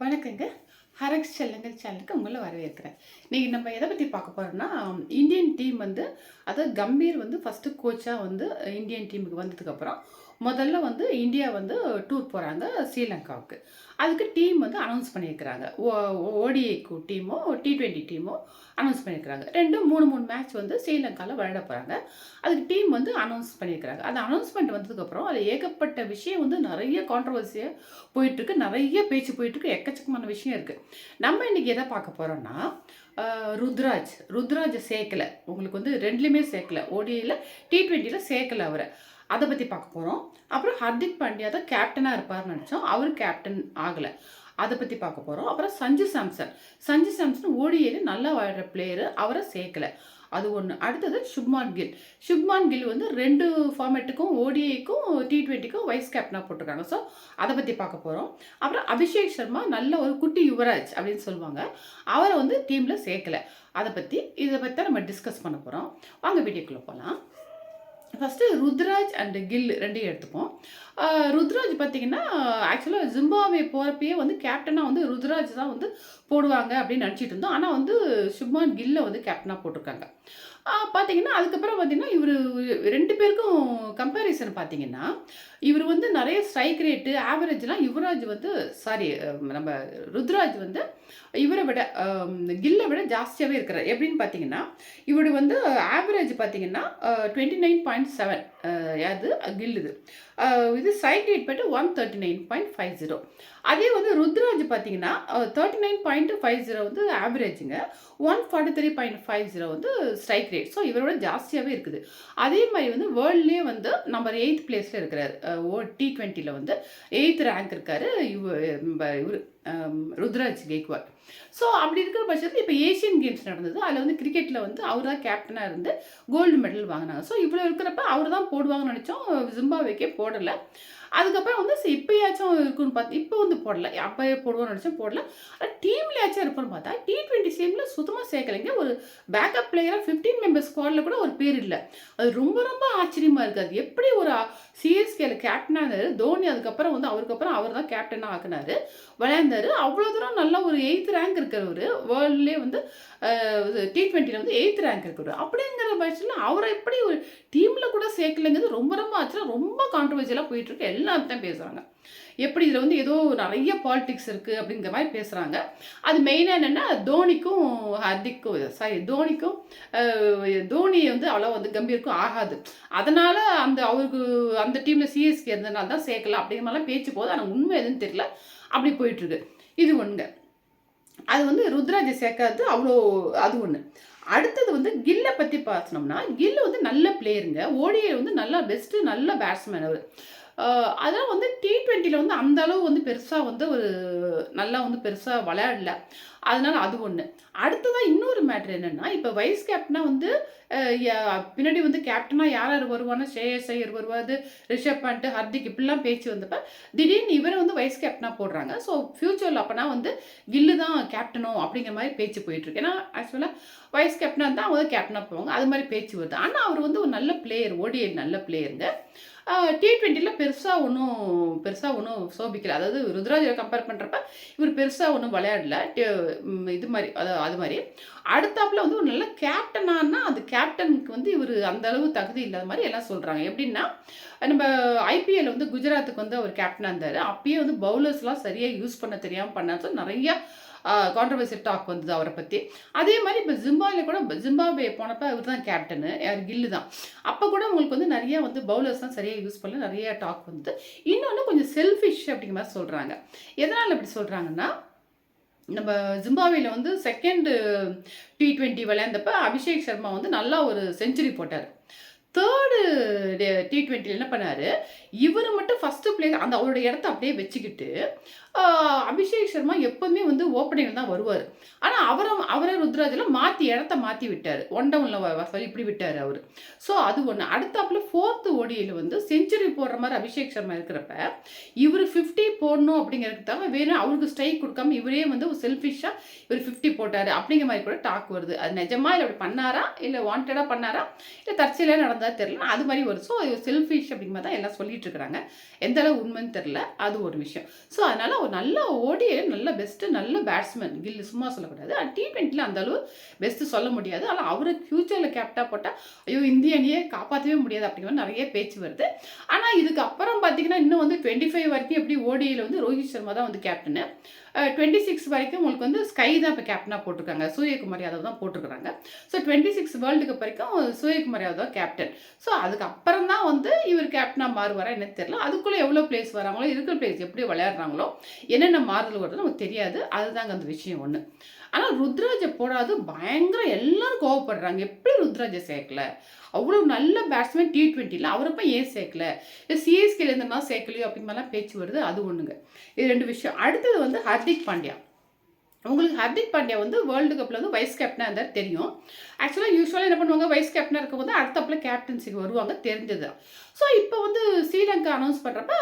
வணக்கங்க. ஹரக்ஸ் செல்லுங்கள் சேனலுக்கு உங்களை வரவேற்கிறேன். இன்றைக்கி நம்ம எதை பற்றி பார்க்க போகிறோம்னா இந்தியன் டீம் வந்து அதாவது கம்பீர் வந்து ஃபஸ்ட்டு கோச்சாக வந்து இந்தியன் டீமுக்கு வந்ததுக்கப்புறம் முதல்ல வந்து இந்தியா வந்து டூர் போகிறாங்க ஸ்ரீலங்காவுக்கு. அதுக்கு டீம் வந்து அனௌன்ஸ் பண்ணியிருக்கிறாங்க. ஓடிஐக்கு டீமோ டி ட்வெண்ட்டி டீமோ அனௌன்ஸ் பண்ணியிருக்கிறாங்க. ரெண்டும் மூணு மூணு மேட்ச் வந்து ஸ்ரீலங்காவில் விளையாட போகிறாங்க அதுக்கு டீம் வந்து அனௌன்ஸ் பண்ணியிருக்கிறாங்க. அந்த அனௌன்ஸ்மெண்ட் வந்ததுக்கப்புறம் அதில் ஏகப்பட்ட விஷயம் வந்து நிறைய கான்ட்ரவர்சியாக போயிட்டுருக்கு. நிறைய பேச்சு போயிட்டுருக்கு. எக்கச்சக்கமான விஷயம் இருக்குது நம்ம இன்றைக்கி எதை பார்க்க போகிறோம்னா ருத்ராஜ். ருத்ராஜை சேர்க்கலை. உங்களுக்கு வந்து ரெண்டுலேயுமே சேர்க்கலை. ஓடியில் டி ட்வெண்ட்டியில் சேர்க்கலை அவரை. அதை பற்றி பார்க்க போகிறோம் அப்புறம் ஹர்திக் பாண்டியா தான் கேப்டனாக இருப்பார்னு நினச்சோம். அவர் கேப்டன் ஆகலை. அதை பற்றி பார்க்க போகிறோம் அப்புறம் சஞ்சு சாம்சன். சஞ்சு சாம்சன் ஓடிஏல நல்லா வாழ்கிற பிளேயரு அவரை சேர்க்கலை. அது ஒன்று அடுத்தது சுப்மான் கில். சுப்மான் கில் வந்து ரெண்டு ஃபார்மேட்டுக்கும் ஓடிஐக்கும் டி ட்வெண்ட்டிக்கும் வைஸ் கேப்டனாக போட்டிருக்காங்க. ஸோ அதை பற்றி பார்க்க போகிறோம் அப்புறம் அபிஷேக் சர்மா நல்ல ஒரு குட்டி யுவராஜ் அப்படின்னு சொல்லுவாங்க. அவரை வந்து டீமில் சேர்க்கலை. அதை பற்றி இதை பற்றி தான் நம்ம டிஸ்கஸ் பண்ண போகிறோம் வாங்க வீடியோக்குள்ளே போகலாம் ஃபஸ்ட்டு ருத்ராஜ் அண்டு கில் ரெண்டையும் எடுத்துப்போம். ருத்ராஜ் பார்த்தீங்கன்னா ஆக்சுவலாக ஜிம்பாவே போகிறப்பயே வந்து கேப்டனாக வந்து ருத்ராஜ் தான் வந்து போடுவாங்க அப்படின்னு நினச்சிட்டு இருந்தோம். ஆனால் வந்து சுப்மான் கில்லை வந்து கேப்டனாக போட்டிருக்காங்க. பார்த்தீங்கன்னா அதுக்கப்புறம் பார்த்தீங்கன்னா இவர் ரெண்டு பேருக்கும் கம்பேரிசன் பார்த்தீங்கன்னா இவர் வந்து நிறைய ஸ்ட்ரைக் ரேட்டு ஆவரேஜ்லாம் யுவராஜ் வந்து சாரி நம்ம ருத்ராஜ் வந்து இவரை விட கில்லை விட ஜாஸ்தியாகவே இருக்கிறார். எப்படின்னு பார்த்தீங்கன்னா இவர் வந்து ஆவரேஜ் பார்த்தீங்கன்னா டுவெண்ட்டி நைன் பாயிண்ட் செவன் அது கில்லுது. இது சைட் ரேட் பட்டு one thirty nine point five zero அதே வந்து ருத்ராஜ் பார்த்தீங்கன்னா thirty nine point five zero வந்து ஆவரேஜுங்க one forty three point five zero வந்து ஸ்ட்ரைக் ரேட் ஸோ இவரோட ஜாஸ்தியாகவே இருக்குது. அதே மாதிரி வந்து வேர்ல்ட்லேயே வந்து நம்பர் எயித் பிளேஸில் இருக்கிறார். ஓ டி ட்வெண்ட்டியில் வந்து எயித் ரேங்க் இருக்கார். இவர் இவர். ருத்ராஜ் கேக்வாட். ஸோ அப்படி இருக்கிற பட்சத்தில் இப்போ ஏஷியன் கேம்ஸ் நடந்தது. அதில் வந்து கிரிக்கெட்டில் வந்து அவர் தான் கேப்டனாக இருந்து கோல்டு மெடல் வாங்கினாங்க. ஸோ இவ்வளோ இருக்கிறப்ப அவர் தான் போடுவாங்கன்னு நினச்சோம். ஜிம்பாவேக்கே போடலை. அதுக்கப்புறம் வந்து இப்போயாச்சும் இருக்குன்னு பார்த்து இப்போ வந்து போடல. அப்போயே போடுவோம்னு நினச்சோம் போடல. டீம்லேயாச்சும் இருப்போம்னு பார்த்தா டி ட்வெண்ட்டி டீமில் சுத்தமாக சேர்க்கலைங்க. ஒரு பேக்கப் பிளேயராக ஃபிஃப்டீன் மெம்பர்ஸ் ஸ்குவாடில் கூட ஒரு பேர் இல்லை. அது ரொம்ப ரொம்ப ஆச்சரியமாக இருக்குது அது எப்படி ஒரு சிஎஸ்கேல கேப்டனாக இருந்தார்? தோனி அதுக்கப்புறம் வந்து அவருக்கு அப்புறம் அவர் தான் கேப்டனாக ஆக்குனாரு. விளையாண்டார். அவ்வளோ தூரம் நல்ல ஒரு எயித் ரேங்க் இருக்கிறவர். வேர்ல்ட்லேயே வந்து டி ட்வெண்ட்டியில் வந்து எயித் ரேங்க் இருக்கிறவர். அப்படிங்கிற பட்சத்தில் அவரை எப்படி ஒரு டீமில் கூட சேர்க்கலைங்கிறது ரொம்ப ரொம்ப ஆச்சுன்னா ரொம்ப கான்ட்ரவர்சியலாக போயிட்டுருக்கு எல்லாரும் தான் பேசுகிறாங்க எப்படி இதில் வந்து ஏதோ நிறைய பாலிடிக்ஸ் இருக்குது அப்படிங்கிற மாதிரி பேசுகிறாங்க அது மெயினாக என்னென்னா தோனிக்கும் ஹர்திக்கும் சாரி தோனிக்கும் தோனி வந்து அவ்வளோ வந்து கம்பீருக்கும் ஆகாது. அதனால் அந்த அவருக்கு அந்த டீமில் சிஎஸ்கே இருந்ததுனால தான் சேர்க்கலாம் அப்படிங்கிற மாதிரிலாம் பேச்சு போது ஆனால் உண்மை எதுன்னு தெரியல. அப்படி போயிட்டுருக்கு. இது ஒன்றுங்க அது வந்து ருத்ராஜை சேர்க்காது அவ்வளோ அது ஒன்று அடுத்தது வந்து கில்லை பற்றி பார்த்தோம்னா கில் வந்து நல்ல பிளேயருங்க ஓடிஐ வந்து நல்லா பெஸ்ட்டு நல்ல பேட்ஸ்மேன் அவர். அதெல்லாம் வந்து டி ட்வெண்ட்டியில் வந்து அந்த அளவு வந்து பெருசாக வந்து ஒரு நல்லா வந்து பெருசாக விளையாடல. அதனால் அது ஒன்று அடுத்ததாக இன்னொரு மேட்ரு என்னென்னா இப்போ வைஸ் கேப்டனாக வந்து பின்னாடி வந்து கேப்டனாக யார் யார் வருவானா ஸ்ரேயஸ் ஐயர் வருவாது ரிஷப் பண்ட் ஹர்திக் இப்படிலாம் பேச்சு வந்தப்ப திடீர்னு இவரை வந்து வைஸ் கேப்டனாக போடுறாங்க. ஸோ ஃப்யூச்சரில் அப்போனா வந்து கில்லு தான் கேப்டனோ அப்படிங்கிற மாதிரி பேச்சு போயிட்டுருக்கு ஏன்னா ஆக்சுவலாக வைஸ் கேப்டனாக இருந்தால் அவங்க கேப்டனாக போவாங்க. அது மாதிரி பேச்சு வருது. ஆனால் அவர் வந்து ஒரு நல்ல பிளேயர் ஓடிஐ நல்ல பிளேயருங்க டி ட்வெண்ட்டியில் பெருசாக ஒன்றும் பெருசாக ஒன்றும் சோபிக்கல. அதாவது ருத்ராஜரை கம்பேர் பண்ணுறப்ப இவர் பெருசாக ஒன்றும் விளையாடல. இது மாதிரி அது அது மாதிரி. அடுத்தாப்பில் வந்து ஒரு நல்ல கேப்டனானா அது கேப்டனுக்கு வந்து இவர் அந்த அளவு தகுதி இல்லாத மாதிரி எல்லாம் சொல்கிறாங்க எப்படின்னா நம்ம ஐபிஎல் வந்து குஜராத்துக்கு வந்து அவர் கேப்டனாக இருந்தார். அப்பயே வந்து பவுலர்ஸ்லாம் சரியாக யூஸ் பண்ண தெரியாமல் பண்ணாச்சும் நிறையா கான்ட்ரவர்சி டாக் வந்தது அவரை பற்றி அதே மாதிரி இப்போ ஜிம்பாவில் கூட ஜிம்பாபே போனப்போ அவர் தான் கேப்டனு யார் கில்லு தான். அப்போ கூட உங்களுக்கு வந்து நிறைய வந்து பவுலர்ஸ்லாம் சரியாக யூஸ் பண்ணல நிறைய டாக் வந்தது. இன்னொன்று கொஞ்சம் செல்ஃபிஷ் அப்படிங்கிற மாதிரி சொல்கிறாங்க எதனால் அப்படி சொல்கிறாங்கன்னா நம்ம ஜிம்பாவேல வந்து செகண்டு டி ட்வெண்ட்டி விளையாண்டப்ப அபிஷேக் சர்மா வந்து நல்லா ஒரு செஞ்சுரி போட்டார். தேர்டு டி ட்வெண்ட்டியில் என்ன பண்ணார்? இவர் மட்டும் ஃபஸ்ட்டு பிளேஸ் அந்த அவரோட இடத்த அப்படியே வச்சுக்கிட்டு அபிஷேக் சர்மா எப்போவுமே வந்து ஓப்பனிங்கில் தான் வருவார். ஆனால் அவரை அவரை ருத்ராஜில் மாற்றி இடத்த மாற்றி விட்டார். ஒன் டவுனில் சொல்லி இப்படி விட்டார் அவர். ஸோ அது ஒன்று அடுத்தாப்புல ஃபோர்த்து ஓடியில் வந்து செஞ்சுரி போடுற மாதிரி அபிஷேக் சர்மா இருக்கிறப்ப இவர் ஃபிஃப்டி போடணும் அப்படிங்கிறதுக்காக வேணும். அவருக்கு ஸ்ட்ரைக் கொடுக்காம இவரே வந்து ஒரு செல்ஃபிஷாக இவர் ஃபிஃப்டி போட்டார் அப்படிங்கிற மாதிரி கூட டாக் வருது. அது நிஜமா இல்லை அப்படி பண்ணாரா? இல்லை வாண்டடாக பண்ணாரா? இல்லை தற்செயலாக நடந்த நடந்ததா தெரில அது மாதிரி ஒரு ஸோ செல்ஃபிஷ் அப்படிங்கிற தான் எல்லாம் சொல்லிட்டு இருக்கிறாங்க. எந்த அளவு உண்மைன்னு தெரில அது ஒரு விஷயம். ஸோ அதனால் ஒரு நல்ல ஓடிய நல்ல பெஸ்ட்டு நல்ல பேட்ஸ்மேன் கில் சும்மா சொல்லக்கூடாது. டி ட்வெண்ட்டியில் அந்த அளவு பெஸ்ட்டு சொல்ல முடியாது. ஆனால் அவரை ஃப்யூச்சரில் கேப்டாக போட்டால் ஐயோ இந்திய அணியை காப்பாற்றவே முடியாது அப்படிங்கிற நிறைய பேச்சு வருது. ஆனால் இதுக்கு அப்புறம் பார்த்தீங்கன்னா டுவெண்ட்டி ஃபைவ் வரைக்கும் எப்படி ஓடியில் வந்து ரோஹித் சர்மா தான் வந்து கேப்டனு டுவெண்ட்டி சிக்ஸ் வரைக்கும் உங்களுக்கு வந்து ஸ்கை தான் இப்போ கேப்டனாக போட்டிருக்காங்க. சூரியகுமார் யாதவ் தான் போட்டிருக்காங்க so twenty six world cup வரைக்கும் சூரியகுமார் யாதவ் கேப்டன் ஸோ அதுக்கப்புறம் தான் வந்து இவர் கேப்டனாக மாறுவாரா என்னன்னு தெரியல. அதுக்குள்ளே எவ்வளோ பிளேஸ் வராங்களோ இருக்கிற பிளேஸ் எப்படி விளையாடுறாங்களோ என்னென்ன மாறுதல் வருதுன்னு நமக்கு தெரியாது. அதுதாங்க அந்த விஷயம் ஒன்று ஆனால் ருத்ராஜை போடாது பயங்கர எல்லாரும் கோவப்படுறாங்க. எப்படி ருத்ராஜை சேர்க்கல? அவ்வளோ நல்ல பேட்ஸ்மேன் டி ட்வெண்ட்டியில் அவரை போய் ஏன் சேர்க்கல? சிஎஸ்கேல இருந்தா சேர்க்கலையோ அப்படிங்கிற பேச்சு வருது. அது ஒன்றுங்க இது ரெண்டு விஷயம். அடுத்தது வந்து ஹர்திக் பாண்டியா. உங்களுக்கு ஹர்திக் பாண்டியா வந்து வேர்ல்டு கப்பில் வந்து வைஸ் கேப்டனாக இருந்தால் தெரியும். ஆக்சுவலாக யூஸ்வலாக என்ன பண்ணுவாங்க? வைஸ் கேப்டனாக இருக்கும்போது அடுத்தப்பில் கேப்டன்சிக்கு வருவாங்க தெரிஞ்சது ஸோ இப்போ வந்து ஸ்ரீலங்கா அனௌன்ஸ் பண்ணுறப்ப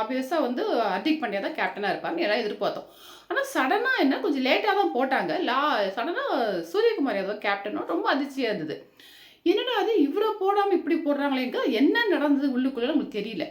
ஆப்வியஸாக வந்து ஹர்திக் பாண்டியா தான் கேப்டனாக இருப்பாங்க எல்லாம் எதிர்பார்த்தோம் ஆனால் சடனாக என்ன கொஞ்சம் லேட்டாக தான் போட்டாங்க. லா சடனாக சூரியகுமார் யாதவ் கேப்டனும் ரொம்ப அதிர்ச்சியாக இருந்தது. என்னடா அது இவ்வளோ போடாமல் இப்படி போடுறாங்களேங்க என்ன நடந்தது உள்ளுக்குள்ளே நமக்கு தெரியல.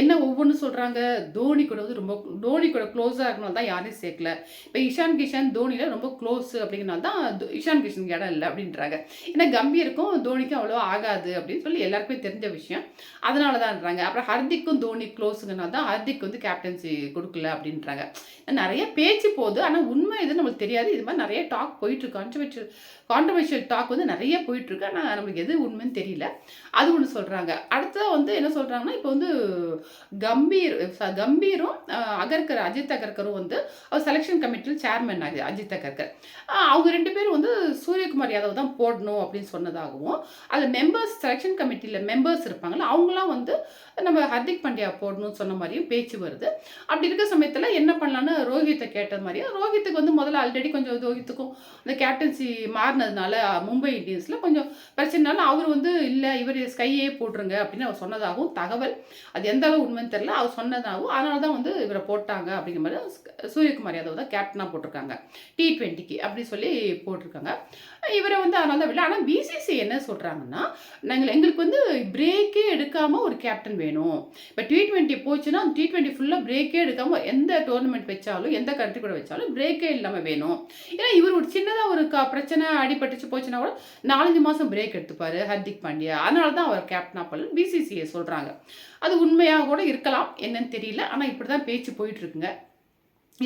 என்ன ஒவ்வொன்றும் சொல்கிறாங்க தோனி கூட வந்து ரொம்ப தோனி கூட க்ளோஸாக இருக்கணும் தான் யாரையும் சேர்க்கல. இப்போ இஷான் கிஷன் தோனியில் ரொம்ப க்ளோஸ் அப்படிங்கிறனால தான் இஷான் கிஷனுக்கு இடம் இல்லை அப்படின்றாங்க. ஏன்னா கம்பீருக்கும் தோனிக்கும் அவ்வளோ ஆகாது அப்படின்னு சொல்லி எல்லாருக்குமே தெரிஞ்ச விஷயம். அதனால தான்றாங்க அப்புறம் ஹர்திக்கும் தோனி க்ளோஸுங்கனால தான் ஹர்திக் வந்து கேப்டன்சி கொடுக்கல அப்படின்றாங்க. நிறைய பேச்சு போகுது. ஆனால் உண்மை எதுவும் நம்மளுக்கு தெரியாது. இது மாதிரி நிறைய டாக் போயிட்டுருக்கு கான்ட்ரவர்ஷியல் கான்ட்ரவர்ஷியல் டாக் வந்து நிறைய போயிட்டுருக்கு ஆனால் நம்மளுக்கு எது உண்மைன்னு தெரியல. அது ஒன்று சொல்கிறாங்க அடுத்ததாக வந்து என்ன சொல்கிறாங்கன்னா இப்போ வந்து கம்பீர் கம்பீரும் அகர்கர் அஜித் அகர்கரும் வந்து அவர் செலெக்ஷன் கமிட்டியில் சேர்மன் ஆகுது அஜித் அகர்கர். அவங்க ரெண்டு பேரும் வந்து சூரியகுமார் யாதவ் தான் போடணும் அப்படின்னு சொன்னதாகவும் அதில் மெம்பர்ஸ் செலெக்ஷன் கமிட்டியில் மெம்பர்ஸ் இருப்பாங்கல்ல அவங்களாம் வந்து நம்ம ஹர்திக் பாண்டியா போடணும்னு சொன்ன மாதிரியும் பேச்சு வருது. அப்படி இருக்க சமயத்தில் என்ன பண்ணலான்னு ரோஹித்தை கேட்டது மாதிரியும் ரோஹித்துக்கு வந்து முதல்ல ஆல்ரெடி கொஞ்சம் ரோஹித்துக்கும் அந்த கேப்டன்சி மாறினதுனால மும்பை இந்தியன்ஸில் கொஞ்சம் பிரச்சனை பிரச்சனைனால அவர் வந்து இல்லை இவர் ஸ்கையே போட்டுருங்க அப்படின்னு அவர் சொன்னதாகவும் தகவல். அது எந்த அளவு உண்மைன்னு தெரில அவர் சொன்னதாகவும் அதனால தான் வந்து இவரை போட்டாங்க அப்படிங்கிற மாதிரி சூரியகுமார் யாதவ் தான் கேப்டனாக போட்டிருக்காங்க. டி ட்வெண்ட்டிக்கு அப்படி சொல்லி போட்டிருக்காங்க. இவரை வந்து அதனால தான் விடல ஆனால் பிசிசி என்ன சொல்கிறாங்கன்னா நாங்கள் எங்களுக்கு வந்து பிரேக்கே எடுக்காமல் ஒரு கேப்டன் வேணும். இப்போ டி ட்வெண்ட்டி போச்சுன்னா டி ட்வெண்ட்டி ஃபுல்லாக பிரேக்கே எடுக்காமல் எந்த டோர்னமெண்ட் வச்சாலும் எந்த கண்ட்ரி கூட வச்சாலும் பிரேக்கே இல்லாமல் வேணும். ஏன்னா இவர் ஒரு சின்னதாக ஒரு க பிரச்சனை அடிபட்டுச்சு போச்சுன்னா கூட நாலஞ்சு மாதம் பிரேக் எடுத்துப்பார் ஹர்திக் பாண்டியா. அதனால தான் அவர் கேப்டனாக பண்ணல பிசிசிஐ சொல்கிறாங்க அது உண்மையாக கூட இருக்கலாம் என்னன்னு தெரியல. ஆனால் இப்படி தான் பேச்சு போயிட்டு இருக்குங்க.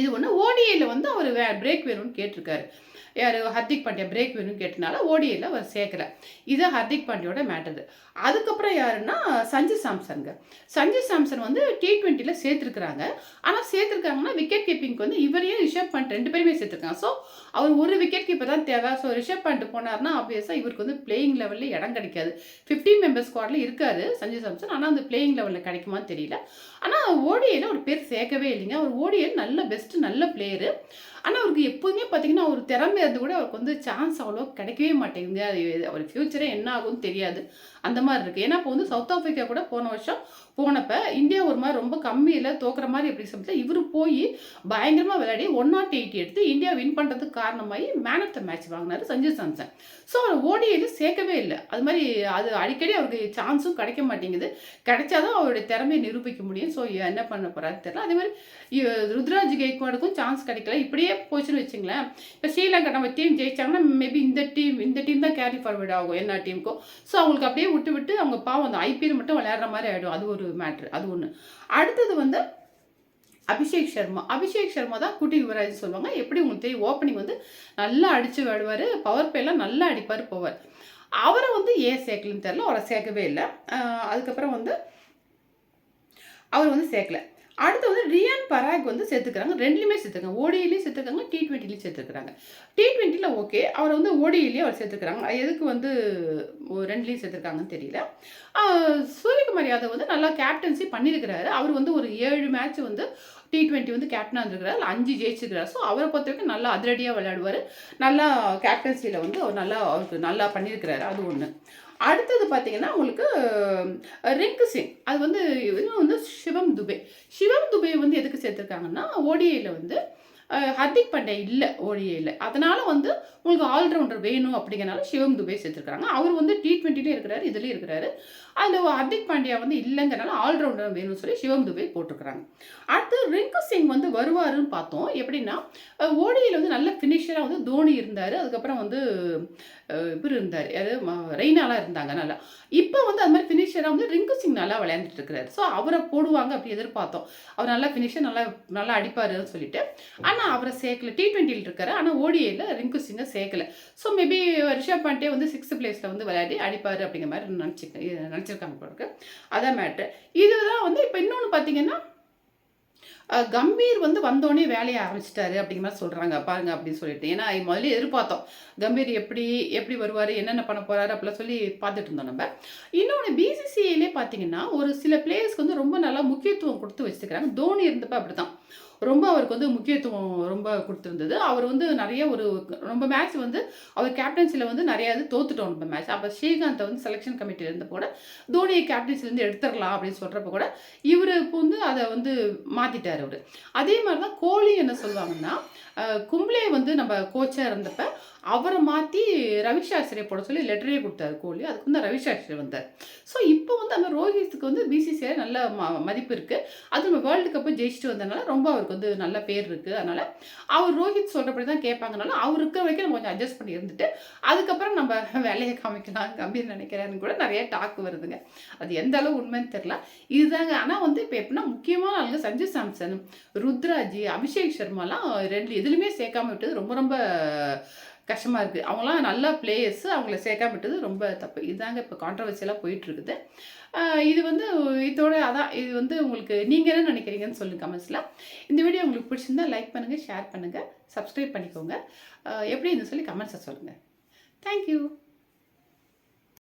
இது ஒன்று ஓடிஐயில் வந்து அவர் வே பிரேக் வேணும்னு கேட்டிருக்காரு. யார்? ஹர்திக் பாண்டியா பிரேக் வேணும்னு கேட்டனால ஓடியில் அவர் சேர்க்கல. இது ஹர்திக் பாண்டியோட மேட்டரு அதுக்கப்புறம் யாருன்னா சஞ்சு சாம்சனுங்க. சஞ்சு சாம்சன் வந்து டி ட்வெண்ட்டியில் சேர்த்துருக்குறாங்க. ஆனால் சேர்த்துருக்காங்கன்னா விக்கெட் கீப்பிங்க்கு வந்து இவரையும் ரிஷப் பண்ட் ரெண்டு பேருமே சேர்த்துருக்காங்க. ஸோ அவர் ஒரு விக்கெட் கீப்பர் தான் தேவை. ஸோ ரிஷப் பண்ட் போனார்னா ஆப்வியஸாக இவருக்கு வந்து பிளேயிங் லெவலில் இடம் கிடைக்காது. 15 மெம்பர் ஸ்குவாடில் இருக்காரு சஞ்சு சாம்சன். ஆனால் அந்த பிளேயிங் லெவலில் கிடைக்குமான்னு தெரியல. ஆனால் ஓடியில் ஒரு பேர் சேர்க்கவே இல்லைங்க. அவர் ஓடிஐ நல்ல பெஸ்ட்டு நல்ல பிளேயரு ஆனால் அவருக்கு எப்போதுமே பார்த்தீங்கன்னா ஒரு திறமை படிக்கிறது கூட அவருக்கு வந்து சான்ஸ் அவ்வளோ கிடைக்கவே மாட்டேங்குது. அது அவர் ஃப்யூச்சரே என்ன ஆகும்னு தெரியாது. அந்த மாதிரி இருக்குது ஏன்னா இப்போ வந்து சவுத் ஆஃப்ரிக்கா கூட போன வருஷம் போனப்போ இந்தியா ஒரு மாதிரி ரொம்ப கம்மியில் தோக்குற மாதிரி எப்படி சமயத்தில் இவர் போய் பயங்கரமாக விளையாடி ஒன் நாட் எயிட்டி எடுத்து இந்தியா வின் பண்ணுறதுக்கு காரணமாகி மேன் ஆஃப் த மேட்ச் வாங்கினாரு சஞ்சு சாம்சன். ஸோ அவர் ஓடியில் சேர்க்கவே இல்லை. அது மாதிரி அது அடிக்கடி அவருக்கு சான்ஸும் கிடைக்க மாட்டேங்குது. கிடைச்சாதான் அவருடைய திறமையை நிரூபிக்க முடியும். ஸோ என்ன பண்ண போகிறாரு தெரியல. அதே மாதிரி ருத்ராஜ் கேக்வாடுக்கும் சான்ஸ் கிடைக்கல. இப்படியே போச்சுன்னு வச்சுங்களேன். இப்போ ஸ்ரீலங்கா நம்ம டீம் ஜெயிச்சாங்கன்னா மேபி இந்த டீம் இந்த டீம் தான் கேரி ஃபார்வர்ட் ஆகும். என்ன டீமுக்கும் ஸோ அவங்களுக்கு அப்படியே விட்டு விட்டு அவங்க பாவம் அந்த ஐபிஎல் மட்டும் விளையாடுற மாதிரி ஆகிடும் அது ஒரு மேட்ரு அது ஒன்று அடுத்தது வந்து அபிஷேக் சர்மா. அபிஷேக் சர்மா தான் குட்டி யுவராஜ் சொல்லுவாங்க. எப்படி உங்களுக்கு தெரியும் ஓப்பனிங் வந்து நல்லா அடித்து விடுவார் பவர் பேலாம் நல்லா அடிப்பார் போவார். அவரை வந்து ஏன் சேர்க்கலன்னு தெரில அவரை சேர்க்கவே இல்லை. அதுக்கப்புறம் வந்து அவர் வந்து சேர்க்கல. அடுத்து வந்து ரியான் பராக் வந்து சேர்த்துக்கிறாங்க. ரெண்டுலேயுமே சேர்த்துருக்காங்க ஓடியிலையும் சேர்த்துருக்காங்க டி ட்வெண்ட்டிலையும் சேர்த்துருக்காங்க டி ட்வெண்ட்டியில் ஓகே அவர் வந்து ஓடியிலேயே அவர் சேர்த்துருக்காங்க எதுக்கு வந்து ரெண்டுலேயும் சேர்த்துருக்காங்கன்னு தெரியல. சூரியகுமார் யாதவ் வந்து நல்லா கேப்டன்சி பண்ணியிருக்கிறாரு அவர் வந்து ஒரு ஏழு மேட்ச் வந்து டி ட்வெண்ட்டி வந்து கேப்டனாக இருந்திருக்கிறார். அஞ்சு ஜெயிச்சிருக்கிறார். ஸோ அவரை பொறுத்த வரைக்கும் நல்லா அதிரடியாக விளையாடுவார். நல்லா கேப்டன்சியில் வந்து அவர் நல்லா அவருக்கு நல்லா பண்ணியிருக்கிறாரு அது ஒன்று அடுத்தது பார்த்தீங்கன்னா உங்களுக்கு ரிங்கு சிங் அது வந்து இன்னும் வந்து சிவம் துபே. சிவம் துபே வந்து எதுக்கு சேர்த்துருக்காங்கன்னா ஓடிஐயில் வந்து ஹர்திக் பாண்டியா இல்லை ஓடிஏல அதனால வந்து உங்களுக்கு ஆல்ரவுண்டர் வேணும் அப்படிங்கிறனால சிவம் துபே சேர்த்துருக்காங்க அவர் வந்து டி ட்வெண்ட்டிலே இருக்கிறாரு இதுலேயும் இருக்கிறாரு. அதில் ஹர்திக் பாண்டியா வந்து இல்லைங்கிறனால ஆல்ரவுண்டர் வேணும்னு சொல்லி சிவம் துபே போட்டிருக்கிறாங்க. அடுத்து ரிங்கு சிங் வந்து வருவாருன்னு பார்த்தோம். எப்படின்னா ஓடியில் வந்து நல்ல ஃபினிஷராக வந்து தோனி இருந்தார். அதுக்கப்புறம் வந்து இவர் இருந்தார். யாரு? ரெய்னாலாம் இருந்தாங்க. நல்லா. இப்போ வந்து அது மாதிரி ஃபினிஷராக வந்து ரிங்கு சிங் நல்லா விளையாண்டுட்டு இருக்கிறாரு. ஸோ அவரை போடுவாங்க அப்படி எதிர்பார்த்தோம். அவர் நல்லா ஃபினிஷர் நல்லா நல்லா அடிப்பாருன்னு சொல்லிட்டு. ஆனால் அவரை சேர்க்கல. டி ட்வெண்ட்டியில் இருக்காரு. ஆனால் ஓடிஏயில் ரிங்கு சிங்கை சேர்க்கல. ஸோ மேபி ரிஷப் பாண்டே வந்து சிக்ஸ்த் பிளேஸில் வந்து விளையாடி அடிப்பார் அப்படிங்கிற மாதிரி நினச்சி நினச்சிருக்காங்க போல இருக்கு. அதான் மேட்ரு இதுதான் வந்து இப்போ இன்னொன்று பார்த்தீங்கன்னா கம்பீர் வந்து வந்தோடனே வேலையை ஆரம்பிச்சிட்டாரு அப்படிங்கிற மாதிரி சொல்கிறாங்க பாருங்க அப்படின்னு சொல்லிட்டு. ஏன்னா முதல்ல எதிர்பார்த்தோம். கம்பீர் எப்படி எப்படி வருவார் என்னென்ன பண்ண போகிறாரு அப்படிலாம் சொல்லி பார்த்துட்டு இருந்தோம் நம்ம. இன்னொன்று பிசிசிஐலே பார்த்தீங்கன்னா ஒரு சில பிளேயர்ஸ்க்கு வந்து ரொம்ப நல்லா முக்கியத்துவம் கொடுத்து வச்சுருக்கிறாங்க தோனி இருந்தப்போ அப்படி தான் ரொம்ப அவருக்கு வந்து முக்கியத்துவம் ரொம்ப கொடுத்துருந்தது. அவர் வந்து நிறைய ஒரு ரொம்ப மேட்ச் வந்து அவர் கேப்டன்சியில் வந்து நிறைய இது தோத்துட்டோம் நம்ம மேட்ச் அப்போ ஸ்ரீகாந்தை வந்து செலெக்ஷன் கமிட்டியில் இருந்த கூட தோனியை கேப்டன்சிலேருந்து எடுத்துடலாம் அப்படின்னு சொல்கிறப்ப கூட இவர் இப்போ வந்து அதை வந்து மாற்றிட்டார் அவர். அதே மாதிரி தான் கோலி என்ன சொல்லுவாங்கன்னா கும்ளே வந்து நம்ம கோச்சாக இருந்தப்ப அவரை மாற்றி ரவிசாஸ்திரியை போட சொல்லி லெட்டரே கொடுத்தாரு கோலி. அதுக்கு வந்து ரவிசாஸ்திரி வந்தார். ஸோ இப்போ வந்து அந்த ரோஹித்துக்கு வந்து பிசிசிஐ நல்ல ம மதிப்பு இருக்குது அது நம்ம வேர்ல்டு கப்பை ஜெயிச்சுட்டு வந்ததுனால ரொம்ப அவருக்கு வந்து நல்ல பேர் இருக்குது அதனால் அவர் ரோஹித் சொல்கிறபடி தான் கேட்பாங்கனால அவர் இருக்கிற வரைக்கும் நம்ம கொஞ்சம் அட்ஜஸ்ட் பண்ணி இருந்துட்டு அதுக்கப்புறம் நம்ம வேலையை காமிக்கலாம் கம்பீர் நினைக்கிறாருன்னு கூட நிறைய டாக் வருதுங்க. அது எந்த அளவு உண்மைன்னு தெரில இதுதாங்க. ஆனால் வந்து இப்போ எப்படின்னா முக்கியமான ஆளுங்க சஞ்சு சாம்சன் ருத்ராஜி அபிஷேக் சர்மாலாம் ரெண்டு எதுலையுமே சேர்க்காம விட்டது. ரொம்ப ரொம்ப கஷ்டமாக இருக்குது அவங்களாம் நல்லா பிளேயர்ஸ் அவங்கள சேர்க்காம விட்டது ரொம்ப தப்பு. இதுதாங்க இப்போ கான்ட்ரவர்சியலாக போயிட்டு இருக்குது இது வந்து இதோட அதான் இது வந்து உங்களுக்கு நீங்கள் என்ன நினைக்கிறீங்கன்னு சொல்லுங்க கமெண்ட்ஸில் இந்த வீடியோ உங்களுக்கு பிடிச்சிருந்தா லைக் பண்ணுங்கள் ஷேர் பண்ணுங்கள் சப்ஸ்கிரைப் பண்ணிக்கோங்க. எப்படின்னு எப்படி இருந்து சொல்லி கமெண்ட்ஸை சொல்லுங்கள் தேங்க்யூ